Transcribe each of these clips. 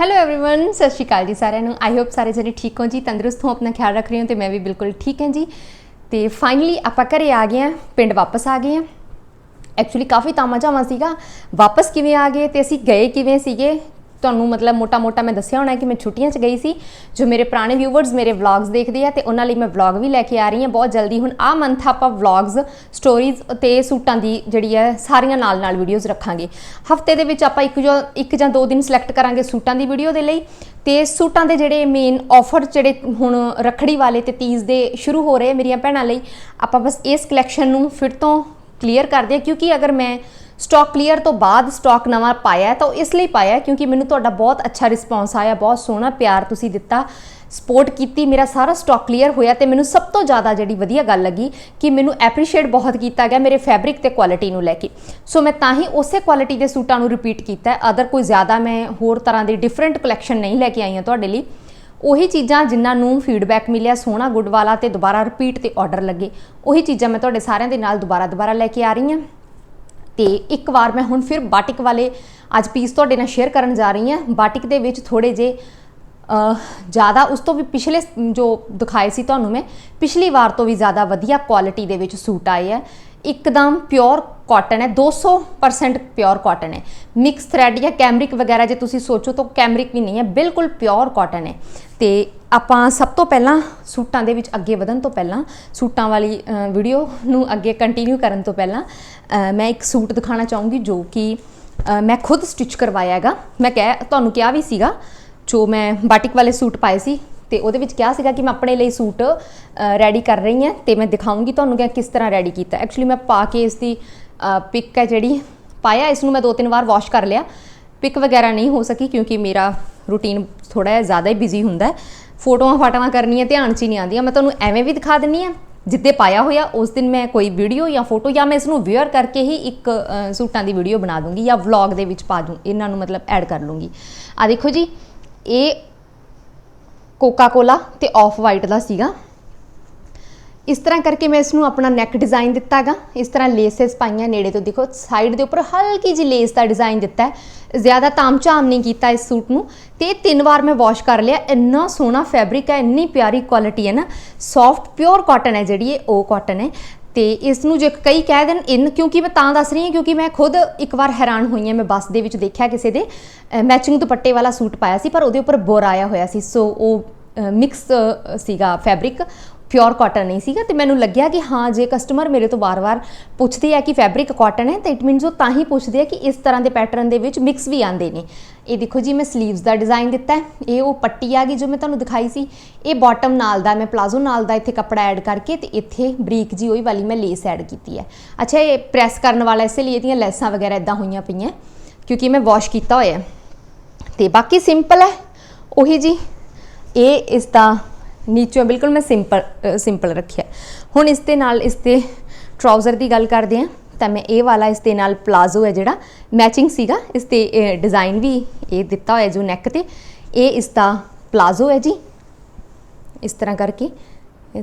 Hello everyone ਸਤਿ ਸ਼੍ਰੀ ਅਕਾਲ ਜੀ ਸਾਰਿਆਂ ਨੂੰ ਆਈ ਹੋਪ ਸਾਰੇ ਜਣੇ ਠੀਕ ਹੋ ਜੀ ਤੰਦਰੁਸਤ ਹੋ ਆਪਣਾ ਖਿਆਲ ਰੱਖ ਰਹੇ ਹੋ ਤੇ ਮੈਂ ਵੀ ਬਿਲਕੁਲ ਠੀਕ ਹਾਂ ਜੀ ਤੇ ਫਾਈਨਲੀ ਆਪਾਂ ਘਰੇ ਆ ਗਏ ਆ ਪਿੰਡ ਵਾਪਸ ਆ ਗਏ ਆ ਐਕਚੁਅਲੀ ਕਾਫੀ ਤਾਮਾ ਝਾਮਾ ਸੀਗਾ ਵਾਪਸ ਕਿਵੇਂ ਆ ਗਏ ਤੇ ਅਸੀਂ ਗਏ ਕਿਵੇਂ ਸੀਗੇ ਤੁਹਾਨੂੰ ਮਤਲਬ ਮੋਟਾ-ਮੋਟਾ ਮੈਂ ਦੱਸਿਆ ਹੋਣਾ ਕਿ ਮੈਂ ਛੁੱਟੀਆਂ 'ਚ ਗਈ ਸੀ, ਜੋ ਮੇਰੇ ਪੁਰਾਣੇ ਵਿਊਵਰਸ ਮੇਰੇ ਵਲੌਗਸ ਦੇਖਦੇ ਆ ਤੇ ਉਹਨਾਂ ਲਈ ਮੈਂ ਵਲੌਗ ਵੀ ਲੈ ਕੇ ਆ ਰਹੀ ਹਾਂ। ਬਹੁਤ ਜਲਦੀ ਹੁਣ ਆ ਮੰਥ ਆਪਾਂ ਵਲੌਗਸ ਸਟੋਰੀਜ਼ ਤੇ ਸੂਟਾਂ ਦੀ ਜਿਹੜੀ ਹੈ, ਸਾਰੀਆਂ ਨਾਲ-ਨਾਲ ਵੀਡੀਓਜ਼ ਰੱਖਾਂਗੇ। ਹਫ਼ਤੇ ਦੇ ਵਿੱਚ ਆਪਾਂ ਇੱਕ ਜੋ, ਇੱਕ ਜਾਂ ਦੋ ਦਿਨ ਸਿਲੈਕਟ ਕਰਾਂਗੇ ਸੂਟਾਂ ਦੀ ਵੀਡੀਓ ਦੇ ਲਈ ਤੇ ਸੂਟਾਂ ਦੇ ਜਿਹੜੇ ਮੇਨ ਆਫਰ ਜਿਹੜੇ ਹੁਣ ਰਖੜੀ ਵਾਲੇ ਤੇ ਤੀਜ ਦੇ ਸ਼ੁਰੂ ਹੋ ਰਹੇ ਮੇਰੀਆਂ ਭੈਣਾਂ ਲਈ, ਆਪਾਂ ਬਸ ਇਸ ਕਲੈਕਸ਼ਨ ਨੂੰ ਫਿਰ ਤੋਂ ਕਲੀਅਰ ਕਰਦੇ ਆ ਕਿਉਂਕਿ ਅਗਰ ਮੈਂ ਸਟਾਕ ਕਲੀਅਰ ਤੋਂ ਬਾਅਦ ਸਟਾਕ ਨਵਾਂ ਪਾਇਆ ਤਾਂ ਉਹ ਇਸ ਲਈ ਪਾਇਆ ਕਿਉਂਕਿ ਮੈਨੂੰ ਤੁਹਾਡਾ ਬਹੁਤ ਅੱਛਾ ਰਿਸਪੌਂਸ ਆਇਆ, ਬਹੁਤ ਸੋਹਣਾ ਪਿਆਰ ਤੁਸੀਂ ਦਿੱਤਾ ਸਪੋਰਟ ਕੀਤੀ, ਮੇਰਾ ਸਾਰਾ ਸਟਾਕ ਕਲੀਅਰ ਹੋਇਆ ਤੇ ਮੈਨੂੰ ਸਭ ਤੋਂ ਜ਼ਿਆਦਾ ਜਿਹੜੀ ਵਧੀਆ ਗੱਲ ਲੱਗੀ ਕਿ ਮੈਨੂੰ ਐਪਰੀਸ਼ੀਏਟ ਬਹੁਤ ਕੀਤਾ ਗਿਆ ਮੇਰੇ ਫੈਬਰਿਕ ਤੇ ਕੁਆਲਿਟੀ ਨੂੰ ਲੈ ਕੇ। ਸੋ ਮੈਂ ਤਾਂ ਹੀ ਉਸੇ ਕੁਆਲਿਟੀ ਦੇ ਸੂਟਾਂ ਨੂੰ ਰਿਪੀਟ ਕੀਤਾ ਅਦਰ ਕੋਈ ਜ਼ਿਆਦਾ ਮੈਂ ਹੋਰ ਤਰ੍ਹਾਂ ਦੇ ਡਿਫਰੈਂਟ ਕਲੈਕਸ਼ਨ ਨਹੀਂ ਲੈ ਕੇ ਆਈ ਹਾਂ ਤੁਹਾਡੇ ਲਈ। ਉਹੀ ਚੀਜ਼ਾਂ ਜਿਨ੍ਹਾਂ ਨੂੰ ਫੀਡਬੈਕ ਮਿਲਿਆ, ਸੋਹਣਾ ਗੁੱਡ ਵਾਲਾ ਤੇ ਦੁਬਾਰਾ ਰਿਪੀਟ ਤੇ ਆਰਡਰ ਲੱਗੇ, ਉਹੀ ਚੀਜ਼ਾਂ ਮੈਂ ਤੁਹਾਡੇ ਸਾਰਿਆਂ ਦੇ ਨਾਲ ਦੁਬਾਰਾ ਦੁਬਾਰਾ ਲੈ ਕੇ ਆ ਰਹੀ ਹਾਂ। ਤੇ ਇੱਕ ਵਾਰ ਮੈਂ ਹੁਣ ਫਿਰ ਬਾਟਿਕ ਵਾਲੇ ਅੱਜ ਪੀਸ ਤੁਹਾਡੇ ਨਾਲ ਸ਼ੇਅਰ ਕਰਨ ਜਾ ਰਹੀ ਹਾਂ। ਬਾਟਿਕ ਦੇ ਵਿੱਚ ਥੋੜੇ ਜੇ ਜ਼ਿਆਦਾ ਉਸ ਤੋਂ ਵੀ ਪਿਛਲੇ ਜੋ ਦਿਖਾਏ ਸੀ ਤੁਹਾਨੂੰ ਮੈਂ, ਪਿਛਲੀ ਵਾਰ ਤੋਂ ਵੀ ਜ਼ਿਆਦਾ ਵਧੀਆ ਕੁਆਲਿਟੀ ਦੇ ਵਿੱਚ ਸੂਟ ਆਏ ਆ। ਇੱਕਦਮ ਪਿਓਰ ਕਾਟਨ ਹੈ 200% ਪਿਓਰ ਕਾਟਨ ਹੈ। ਮਿਕਸ ਥ੍ਰੈਡ ਜਾਂ ਕੈਮਰਿਕ ਵਗੈਰਾ ਜੇ ਤੁਸੀਂ ਸੋਚੋ ਤਾਂ ਕੈਮਰਿਕ ਵੀ ਨਹੀਂ ਹੈ, ਬਿਲਕੁਲ ਪਿਓਰ ਕਾਟਨ ਹੈ। ਤੇ ਆਪਾਂ ਸਭ ਤੋਂ ਪਹਿਲਾਂ ਸੂਟਾਂ ਦੇ ਵਿੱਚ ਅੱਗੇ ਵਧਣ ਤੋਂ ਪਹਿਲਾਂ, ਸੂਟਾਂ ਵਾਲੀ ਵੀਡੀਓ ਨੂੰ ਅੱਗੇ ਕੰਟੀਨਿਊ ਕਰਨ ਤੋਂ ਪਹਿਲਾਂ ਮੈਂ ਇੱਕ ਸੂਟ ਦਿਖਾਣਾ ਚਾਹੂੰਗੀ ਜੋ ਕਿ ਮੈਂ ਖੁਦ ਸਟਿਚ ਕਰਵਾਇਆ ਹੈਗਾ। ਮੈਂ ਕਹਿ, ਤੁਹਾਨੂੰ ਕਿਹਾ ਵੀ ਸੀਗਾ, ਜੋ ਮੈਂ ਬਾਟਿਕ ਵਾਲੇ ਸੂਟ ਪਾਏ ਸੀ, ਤੇ ਉਹਦੇ ਵਿੱਚ ਕਿਹਾ ਸੀਗਾ ਕਿ ਮੈਂ ਆਪਣੇ ਲਈ ਸੂਟ ਰੈਡੀ ਕਰ ਰਹੀ ਹਾਂ, ਤੇ ਮੈਂ ਦਿਖਾਉਂਗੀ ਤੁਹਾਨੂੰ ਕਿ ਕਿਸ ਤਰ੍ਹਾਂ ਰੈਡੀ ਕੀਤਾ। ਐਕਚੁਅਲੀ ਮੈਂ ਪਾ ਕੇ ਇਸ ਦੀ ਪਿਕ ਹੈ ਜਿਹੜੀ, ਪਾਇਆ ਇਸ ਨੂੰ ਮੈਂ ਦੋ ਤਿੰਨ ਵਾਰ ਵਾਸ਼ ਕਰ ਲਿਆ। ਪਿਕ ਵਗੈਰਾ ਨਹੀਂ ਹੋ ਸਕੀ ਕਿਉਂਕਿ ਮੇਰਾ ਰੂਟੀਨ ਥੋੜਾ ਜਿਹਾ ਜ਼ਿਆਦਾ ਹੀ ਬਿਜ਼ੀ ਹੁੰਦਾ ਹੈ। ਫੋਟੋਆਂ ਫਾਟਾਵਾਂ ਕਰਨੀਆਂ ਧਿਆਨ 'ਚ ਹੀ ਨਹੀਂ ਆਉਂਦੀਆਂ। ਮੈਂ ਤੁਹਾਨੂੰ ਐਵੇਂ ਵੀ ਦਿਖਾ ਦਿੰਨੀ ਆ ਜਿੱਦੇ ਪਾਇਆ ਹੋਇਆ, ਉਸ ਦਿਨ ਮੈਂ ਕੋਈ ਵੀਡੀਓ ਜਾਂ ਫੋਟੋ ਜਾਂ ਮੈਂ ਇਸ ਨੂੰ ਵੇਅਰ ਕਰਕੇ ਹੀ ਇੱਕ ਸੂਟਾਂ ਦੀ ਵੀਡੀਓ ਬਣਾ ਦੂੰਗੀ ਜਾਂ ਵਲੌਗ ਦੇ ਵਿੱਚ ਪਾ ਦੂੰ। ਇਹਨਾਂ ਨੂੰ ਮਤਲਬ ਐਡ ਕਰ ਲੂੰਗੀ। ਆ ਦੇਖੋ ਜੀ, ਇਹ ਕੋਕਾ ਕੋਲਾ ਤੇ ਆਫ ਵਾਈਟ ਦਾ ਸੀਗਾ। ਇਸ ਤਰ੍ਹਾਂ ਕਰਕੇ ਮੈਂ ਇਸ ਨੂੰ ਆਪਣਾ ਨੈਕ ਡਿਜ਼ਾਈਨ ਦਿੱਤਾਗਾ। ਇਸ ਤਰ੍ਹਾਂ ਲੇਸਸ ਪਾਈਆਂ ਨੇੜੇ ਤੋਂ। ਦੇਖੋ ਸਾਈਡ ਦੇ ਉੱਪਰ ਹਲਕੀ ਜੀ ਲੇਸ ਦਾ ਡਿਜ਼ਾਈਨ ਦਿੱਤਾ ਹੈ। ਜ਼ਿਆਦਾ ਤਾਮਝਾਮ ਨਹੀਂ ਕੀਤਾ ਇਸ ਸੂਟ ਨੂੰ। ਤੇ ਤਿੰਨ ਵਾਰ ਮੈਂ ਵਾਸ਼ ਕਰ ਲਿਆ। ਇੰਨਾ ਸੋਹਣਾ ਫੈਬਰਿਕ ਹੈ, ਇੰਨੀ ਪਿਆਰੀ ਕੁਆਲਿਟੀ ਹੈ ਨਾ। ਸੌਫਟ ਪਿਓਰ ਕਾਟਨ ਹੈ ਜਿਹੜੀ ਇਹ, ਉਹ ਕਾਟਨ ਹੈ। ਤੇ ਇਸ ਨੂੰ ਜੇ ਕਈ ਕਹਿ ਦੇਣ ਇਨ, ਕਿਉਂਕਿ ਮੈਂ ਤਾਂ ਦੱਸ ਰਹੀ ਹਾਂ, ਕਿਉਂਕਿ ਮੈਂ ਖੁਦ ਇੱਕ ਵਾਰ ਹੈਰਾਨ ਹੋਈ ਹਾਂ। ਮੈਂ ਬੱਸ ਦੇ ਵਿੱਚ ਦੇਖਿਆ ਕਿਸੇ ਦੇ ਮੈਚਿੰਗ ਦੁਪੱਟੇ ਵਾਲਾ ਸੂਟ ਪਾਇਆ ਸੀ, ਪਰ ਉਹਦੇ ਉੱਪਰ ਬੋਰ ਆਇਆ ਹੋਇਆ ਸੀ। ਸੋ ਉਹ ਮਿਕਸ ਸੀਗਾ ਫੈਬਰਿਕ ਪਿਓਰ ਕਾਟਨ ਨਹੀਂ ਸੀਗਾ ਤੇ ਮੈਨੂੰ ਲੱਗਿਆ ਕਿ ਹਾਂ, ਜੇ ਕਸਟਮਰ ਮੇਰੇ ਤੋਂ ਵਾਰ-ਵਾਰ ਪੁੱਛਦੇ ਆ ਕਿ ਫੈਬਰਿਕ ਕਾਟਨ ਹੈ, ਤਾਂ ਇਟ ਮੀਨਸ ਉਹ ਤਾਂ ਹੀ ਪੁੱਛਦੇ ਆ ਕਿ ਇਸ ਤਰ੍ਹਾਂ ਦੇ ਪੈਟਰਨ ਦੇ ਵਿੱਚ ਮਿਕਸ ਵੀ ਆਉਂਦੇ ਨੇ। ਇਹ ਦੇਖੋ ਜੀ, ਮੈਂ 슬ੀਵਸ ਦਾ ਡਿਜ਼ਾਈਨ ਦਿੱਤਾ ਹੈ। ਇਹ ਉਹ ਪੱਟੀ ਆ ਗਈ ਜੋ ਮੈਂ ਤੁਹਾਨੂੰ ਦਿਖਾਈ ਸੀ। ਇਹ ਬਾਟਮ ਨਾਲ ਦਾ, ਮੈਂ ਪਲਾਜ਼ੋ ਨਾਲ ਦਾ ਇੱਥੇ ਕੱਪੜਾ ਐਡ ਕਰਕੇ ਤੇ ਇੱਥੇ ਬਰੀਕ ਜੀ ਉਹੀ ਵਾਲੀ ਮੈਂ ਲੇਸ ਐਡ ਕੀਤੀ ਹੈ। ਅੱਛਾ, ਇਹ ਪ੍ਰੈਸ ਕਰਨ ਵਾਲਾ ਇਸੇ ਲਈ ਇਹਦੀਆਂ ਲੈਸਾਂ ਵਗੈਰਾ ਇਦਾਂ ਹੋਈਆਂ ਪਈਆਂ ਕਿਉਂਕਿ ਮੈਂ ਵਾਸ਼ ਕੀਤਾ ਹੋਇਆ ਤੇ ਬਾਕੀ ਸਿੰਪਲ ਹੈ, ਉਹੀ ਜੀ, ਇਹ ਇਸ ਦਾ ਨੀਚੋਂ, ਬਿਲਕੁਲ ਮੈਂ ਸਿੰਪਲ ਸਿੰਪਲ ਰੱਖਿਆ। ਹੁਣ ਇਸ ਦੇ ਨਾਲ ਇਸ 'ਤੇ ਟਰਾਊਜ਼ਰ ਦੀ ਗੱਲ ਕਰਦੇ ਹਾਂ, ਤਾਂ ਮੈਂ ਇਹ ਵਾਲਾ ਇਸ ਦੇ ਨਾਲ ਪਲਾਜ਼ੋ ਹੈ ਜਿਹੜਾ ਮੈਚਿੰਗ ਸੀਗਾ। ਇਸ ਤੇ ਡਿਜ਼ਾਈਨ ਵੀ ਇਹ ਦਿੱਤਾ ਹੋਇਆ ਜੋ ਨੈਕ ਤੇ। ਇਹ ਇਸ ਦਾ ਪਲਾਜ਼ੋ ਹੈ ਜੀ। ਇਸ ਤਰ੍ਹਾਂ ਕਰਕੇ